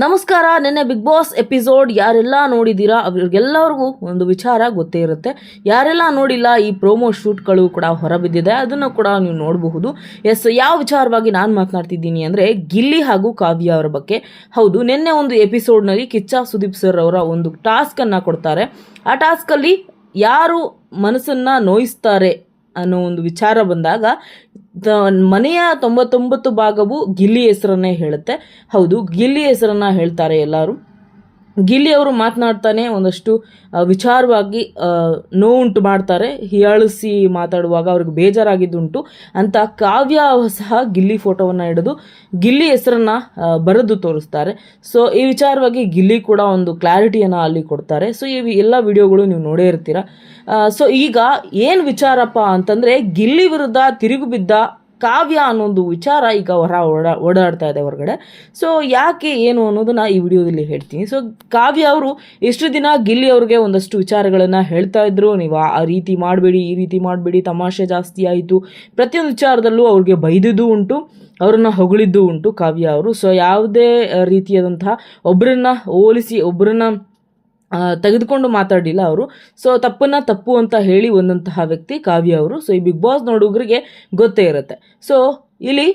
ನಮಸ್ಕಾರ, ನಿನ್ನೆ big boss episode ಯಾರೆಲ್ಲ ನೋಡಿದ್ದೀರಾ ಅವ್ರಿಗೆಲ್ಲರಿಗೂ ಒಂದು ವಿಚಾರ ಗೊತ್ತೇ ಇರುತ್ತೆ. ಯಾರೆಲ್ಲ ನೋಡಿಲ್ಲ ಈ ಪ್ರೋಮೋ ಶೂಟ್ಗಳು ಕೂಡ ಹೊರಬಿದ್ದಿದೆ, ಅದನ್ನು ಕೂಡ ನೀವು ನೋಡಬಹುದು. ಎಸ್ ಯಾವ ವಿಚಾರವಾಗಿ ನಾನು ಮಾತನಾಡ್ತಿದ್ದೀನಿ ಅಂದರೆ ಗಿಲ್ಲಿ ಹಾಗೂ ಕಾವ್ಯ ಅವರ ಬಗ್ಗೆ. ಹೌದು, ನಿನ್ನೆ ಒಂದು ಎಪಿಸೋಡ್ನಲ್ಲಿ ಕಿಚ್ಚ ಸುದೀಪ್ ಸರ್ ಅವರ ಒಂದು ಟಾಸ್ಕನ್ನು ಕೊಡ್ತಾರೆ. ಆ ಟಾಸ್ಕಲ್ಲಿ ಯಾರು ಮನಸ್ಸನ್ನು ನೋಯಿಸ್ತಾರೆ ಅನ್ನೋ ಒಂದು ವಿಚಾರ ಬಂದಾಗ ಮನೆಯ ತೊಂಬತ್ತೊಂಬತ್ತು ಭಾಗವು ಗಿಲ್ಲಿ ಹೆಸರನ್ನೇ ಹೇಳುತ್ತೆ. ಹೌದು ಗಿಲ್ಲಿ ಹೆಸರನ್ನ ಹೇಳ್ತಾರೆ ಎಲ್ಲರೂ. ಗಿಲ್ಲಿ ಅವರು ಮಾತನಾಡ್ತಾನೆ ಒಂದಷ್ಟು ವಿಚಾರವಾಗಿ ನೋವುಂಟು ಮಾಡ್ತಾರೆ. ಹಿಯಾಳಿಸಿ ಮಾತಾಡುವಾಗ ಅವ್ರಿಗೆ ಬೇಜಾರಾಗಿದ್ದುಂಟು. ಅಂತ ಕಾವ್ಯ ಸಹ ಗಿಲ್ಲಿ ಫೋಟೋವನ್ನು ಹಿಡಿದು ಗಿಲ್ಲಿ ಹೆಸರನ್ನು ಬರೆದು ತೋರಿಸ್ತಾರೆ. ಸೊ ಈ ವಿಚಾರವಾಗಿ ಗಿಲ್ಲಿ ಕೂಡ ಒಂದು ಕ್ಲಾರಿಟಿಯನ್ನು ಅಲ್ಲಿ ಕೊಡ್ತಾರೆ. ಸೊ ಈ ಎಲ್ಲ ವಿಡಿಯೋಗಳು ನೀವು ನೋಡೇ ಇರ್ತೀರ. ಸೊ ಈಗ ಏನು ವಿಚಾರಪ್ಪ ಅಂತಂದರೆ, ಗಿಲ್ಲಿ ವಿರುದ್ಧ ತಿರುಗು ಬಿದ್ದ ಕಾವ್ಯ ಅನ್ನೋ ಒಂದು ವಿಚಾರ ಈಗ ಹೊರ ಓಡಾ, ಓಡಾಡ್ತಾ ಇದೆ ಹೊರಗಡೆ. ಸೊ ಯಾಕೆ ಏನು ಅನ್ನೋದನ್ನ ಈ ವಿಡಿಯೋದಲ್ಲಿ ಹೇಳ್ತೀನಿ. ಸೊ ಕಾವ್ಯ ಅವರು ಎಷ್ಟು ದಿನ ಗಿಲ್ಲಿ ಅವ್ರಿಗೆ ಒಂದಷ್ಟು ವಿಚಾರಗಳನ್ನು ಹೇಳ್ತಾ ಇದ್ರು. ನೀವು ಆ ರೀತಿ ಮಾಡಬೇಡಿ, ಈ ರೀತಿ ಮಾಡಬೇಡಿ, ತಮಾಷೆ ಜಾಸ್ತಿ ಆಯಿತು. ಪ್ರತಿಯೊಂದು ವಿಚಾರದಲ್ಲೂ ಅವ್ರಿಗೆ ಬೈದಿದ್ದು ಉಂಟು, ಅವರನ್ನು ಹೊಗಳಿದ್ದು ಉಂಟು ಕಾವ್ಯ ಅವರು. ಸೊ ಯಾವುದೇ ರೀತಿಯಾದಂತಹ ಒಬ್ಬರನ್ನ ಹೋಲಿಸಿ ಒಬ್ಬರನ್ನ ತೆಗೆದುಕೊಂಡು ಮಾತಾಡಿಲ್ಲ ಅವರು. ಸೊ ತಪ್ಪನ್ನ ತಪ್ಪು ಅಂತ ಹೇಳಿ ಒಂದಂತಹ ವ್ಯಕ್ತಿ ಕಾವ್ಯ ಅವರು. ಸೊ ಈ ಬಿಗ್ ಬಾಸ್ ನೋಡುಗರಿಗೆ ಗೊತ್ತೇ ಇರುತ್ತೆ. ಸೊ ಇಲ್ಲಿ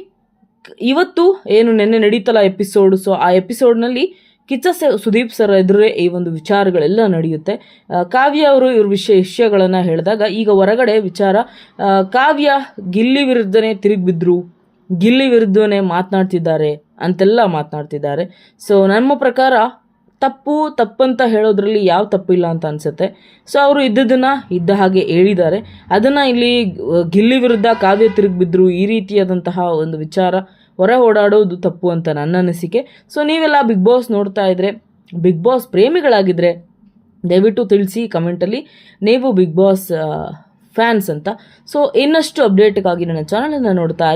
ಇವತ್ತು ಏನು ನೆನ್ನೆ ನಡೀತಲ್ಲ ಎಪಿಸೋಡ್ ಸೊ ಆ ಎಪಿಸೋಡ್ನಲ್ಲಿ ಕಿಚ್ಚ ಸುದೀಪ್ ಸರ್ ಎದುರೇ ಈ ಒಂದು ವಿಚಾರಗಳೆಲ್ಲ ನಡೆಯುತ್ತೆ. ಕಾವ್ಯ ಅವರು ಇವ್ರ ವಿಷಯ, ವಿಷಯಗಳನ್ನು ಹೇಳಿದಾಗ ಈಗ ಹೊರಗಡೆ ವಿಚಾರ ಕಾವ್ಯ ಗಿಲ್ಲಿ ವಿರುದ್ಧನೇ ತಿರುಗಿ ಬಿದ್ದರು ಗಿಲ್ಲಿ ವಿರುದ್ಧನೇ ಮಾತನಾಡ್ತಿದ್ದಾರೆ ಅಂತೆಲ್ಲ ಮಾತನಾಡ್ತಿದ್ದಾರೆ. ಸೊ ನಮ್ಮ ಪ್ರಕಾರ ತಪ್ಪು ತಪ್ಪಂತ ಹೇಳೋದ್ರಲ್ಲಿ ಯಾವ ತಪ್ಪಿಲ್ಲ ಅಂತ ಅನಿಸುತ್ತೆ. ಸೊ ಅವರು ಇದ್ದದನ್ನು, ಇದ್ದ ಹಾಗೆ ಹೇಳಿದ್ದಾರೆ. ಅದನ್ನು ಇಲ್ಲಿ ಗಿಲ್ಲಿ ವಿರುದ್ಧ ಕಾವ್ಯ ತಿರುಗಿಬಿದ್ರು. ಈ ರೀತಿಯಾದಂತಹ ಒಂದು ವಿಚಾರ ಹೊರ ಓಡಾಡೋದು ತಪ್ಪು ಅಂತ ನನ್ನ ಅನಿಸಿಕೆ. ಸೊ ನೀವೆಲ್ಲ ಬಿಗ್ ಬಾಸ್ ನೋಡ್ತಾ ಇದ್ರೆ, ಬಿಗ್ ಬಾಸ್ ಪ್ರೇಮಿಗಳಾಗಿದ್ದರೆ ದಯವಿಟ್ಟು ತಿಳಿಸಿ ಕಮೆಂಟಲ್ಲಿ ನೀವು ಬಿಗ್ ಬಾಸ್ ಫ್ಯಾನ್ಸ್ ಅಂತ. ಸೊ ಇನ್ನಷ್ಟು ಅಪ್ಡೇಟ್ಗಾಗಿ ನನ್ನ ಚಾನಲನ್ನು ನೋಡ್ತಾ ಇರಿ.